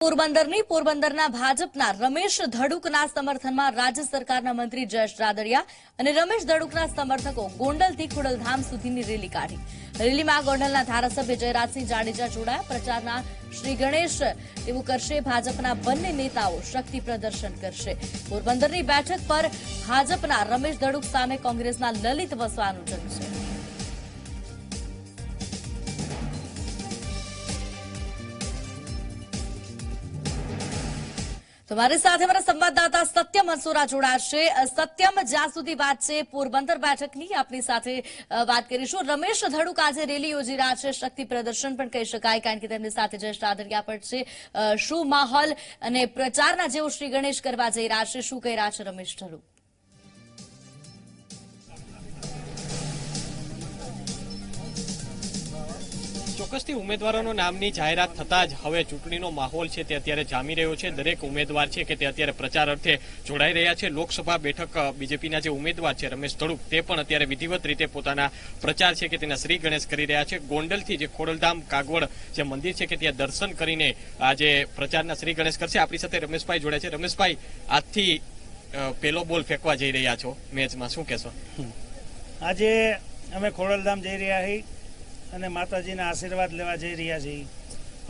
પોરબંદરની, પોરબંદરના ભાજપના રમેશ ધડુકના સમર્થનમાં રાજ્ય સરકારના મંત્રી જયેશ રાદડિયા અને રમેશ ધડુકના સમર્થકો ગોંડલથી ખોડલધામ સુધીની રેલી કાઢી. રેલીમાં ગોંડલના ધારાસભ્ય જયરાજસિંહ જાડેજા જોડાયા. પ્રચારના શ્રી ગણેશ એવું કરશે, ભાજપના બંને નેતાઓ શક્તિ પ્રદર્શન કરશે. પોરબંદરની બેઠક પર ભાજપના રમેશ ધડુક સામે કોંગ્રેસના લલિત વસવાનું જંગ છે તો મારી સાથે મારા સંવાદદાતા સત્યમ અનસોરા જોડાશે સત્યમ, જ્યાં સુધી વાત છે, પોરબંદર બેઠકની આપની સાથે વાત કરીશું. રમેશ ધડુક આજે રેલી યોજી રહ્યા છે. શક્તિ પ્રદર્શન પણ કહી શકાય, કારણ કે તેમની સાથે જયેશ રાદડિયા પણ છે. શું માહોલ અને પ્રચારના જેવો શ્રી ગણેશ કરવા જઈ રહ્યા છે? શું કહી રહ્યા છે રમેશ ધડુક? ચોક્કસથી ઉમેદવારોના નામની જાહેરાત થતાં જ હવે ચૂંટણીનો માહોલ છે તે અત્યારે જામી રહ્યો છે. દરેક ઉમેદવાર છે કે તે અત્યારે પ્રચાર અર્થે જોડાઈ રહ્યા છે. લોકસભા બેઠક બીજેપીના જે ઉમેદવાર છે, રમેશ ધડુક, તે પણ અત્યારે વિધિવત રીતે પોતાના પ્રચાર છે કે તેના શ્રી ગણેશ કરી રહ્યા છે. ગોંડલથી જે ખોડલધામ, કાગવડ જે મંદિર છે કે ત્યાં દર્શન કરીને આજે પ્રચારના શ્રી ગણેશ કરશે. આપણી સાથે રમેશભાઈ જોડે છે. રમેશભાઈ, આજથી પેલો બોલ ફેંકવા જઈ રહ્યા છો મેચમાં. શું કહેશો? આજે અમે ખોડલધામ જઈ રહ્યા છીએ અને માતાજીના આશીર્વાદ લેવા જઈ રહ્યા છીએ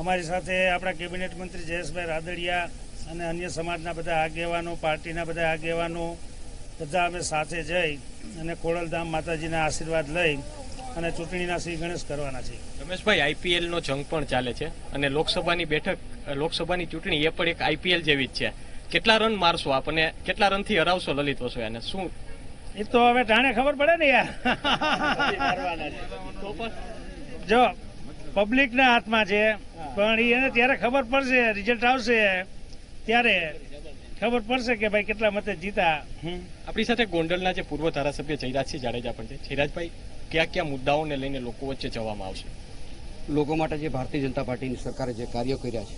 અમારી સાથે આપણા કેબિનેટ મંત્રી જયેશભાઈ રાદડિયા અને અન્ય સમાજના બધા આગેવાનો પાર્ટીના બધા આગેવાનો બધા અમે સાથે જઈ અને ખોડલધામ માતાજીના આશીર્વાદ લઈ અને ચૂંટણીના શ્રી ગણેશ કરવાના છીએ રમેશભાઈ આઈપીએલ નો જંગ પણ ચાલે છે અને લોકસભાની બેઠક લોકસભાની ચૂંટણી એ પણ એક આઈપીએલ જેવી જ છે. કેટલા રન મારશો આપ અને કેટલા રનથી હરાવશો લલિત વસોયાને? શું? એ તો હવે ટાણે ખબર પડે ને યાર. જો પબ્લિકના હાથમાં છે પણ એને ત્યારે ખબર પડશે રિઝલ્ટ આવશે ત્યારે. ખબર પડશે કે ભાઈ કેટલા મતે જીતા. આપણી સાથે ગોંડલના જે પૂર્વ ધારાસભ્ય જયરાજસિંહ જાડેજા પણ છે. જયરાજભાઈ કયા કયા મુદ્દાઓને લઈને લોકો વચ્ચે જવામાં આવશે? લોકો માટે જે ભારતીય જનતા પાર્ટીની સરકારે જે કાર્યો કર્યા છે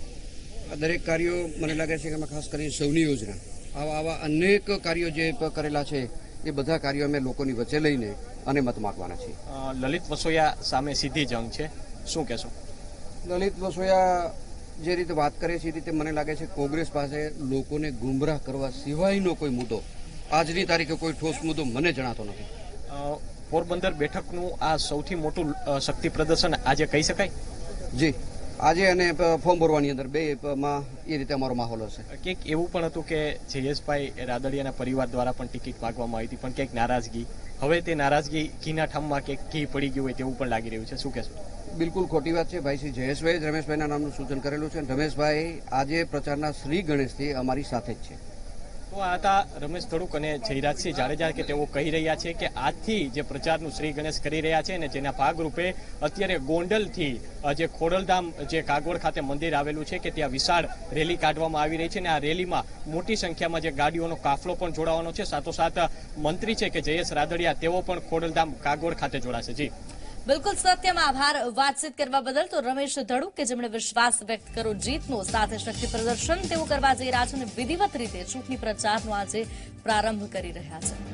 આ દરેક કાર્યો મને લાગે છે કે અમે ખાસ કરીને સૌની યોજના. આવા આવા અનેક કાર્યો જે કરેલા છે એ બધા કાર્યો અમે લોકોની વચ્ચે લઈને અને મત માગવાના છીએ. લલિત વસોયા સામે સીધી જંગ છે. શું કહેશો? લલિત વસોયા જે રીતે વાત કરે છે એ રીતે મને લાગે છે કોંગ્રેસ પાસે લોકોને ગુમરાહ કરવા સિવાયનો કોઈ મુદ્દો આજની તારીખે કોઈ ઠોસ મુદ્દો મને જણાતો નથી. પોરબંદર બેઠકનું આ સૌથી મોટું શક્તિ પ્રદર્શન આજે કહી શકાય? જી. આજે અને ફોર્મ ભરવાની અંદર બે માં એ રીતે અમારો માહોલ હશે. કંઈક એવું પણ હતું કે જયેશભાઈ રાદડિયાના પરિવાર દ્વારા પણ ટિકિટ માગવામાં આવી હતી પણ કંઈક નારાજગી. હવે તે નારાજગી ઘીના ઠામમાં કંઈક ઘી પડી ગયું હોય તેવું પણ લાગી રહ્યું છે. શું કહેશો? બિલકુલ ખોટી વાત છે. ભાઈ શ્રી જયેશભાઈ રમેશભાઈના નામનું સૂચન કરેલું છે રમેશભાઈ આજે પ્રચારના શ્રી ગણેશથી અમારી સાથે જ છે. તો હતા રમેશ થડુક અને જયરાજસિંહ જાડેજા કે તેઓ કહી રહ્યા છે કે આજથી જે પ્રચારનું શ્રી ગણેશ કરી રહ્યા છે ને જેના ભાગરૂપે અત્યારે ગોંડલથી જે ખોડલધામ, જે કાગોળ ખાતે મંદિર આવેલું છે કે ત્યાં વિશાળ રેલી કાઢવામાં આવી રહી છે અને આ રેલીમાં મોટી સંખ્યામાં જે ગાડીઓનો કાફલો પણ જોડાવાનો છે. સાથોસાથ મંત્રી છે કે જયેશ રાદડિયા, તેઓ પણ ખોડલધામ કાગોળ ખાતે જોડાશે. જી. બિલકુલ સત્યમાં આભાર વાતચીત કરવા બદલ. તો રમેશ ધડુક કે જેમણે વિશ્વાસ વ્યક્ત કર્યો જીતનો, સાથે શક્તિ પ્રદર્શન તેઓ કરવા જઈ રહ્યા છે અને વિધિવત રીતે ચૂંટણી પ્રચારનો આજે પ્રારંભ કરી રહ્યા છે.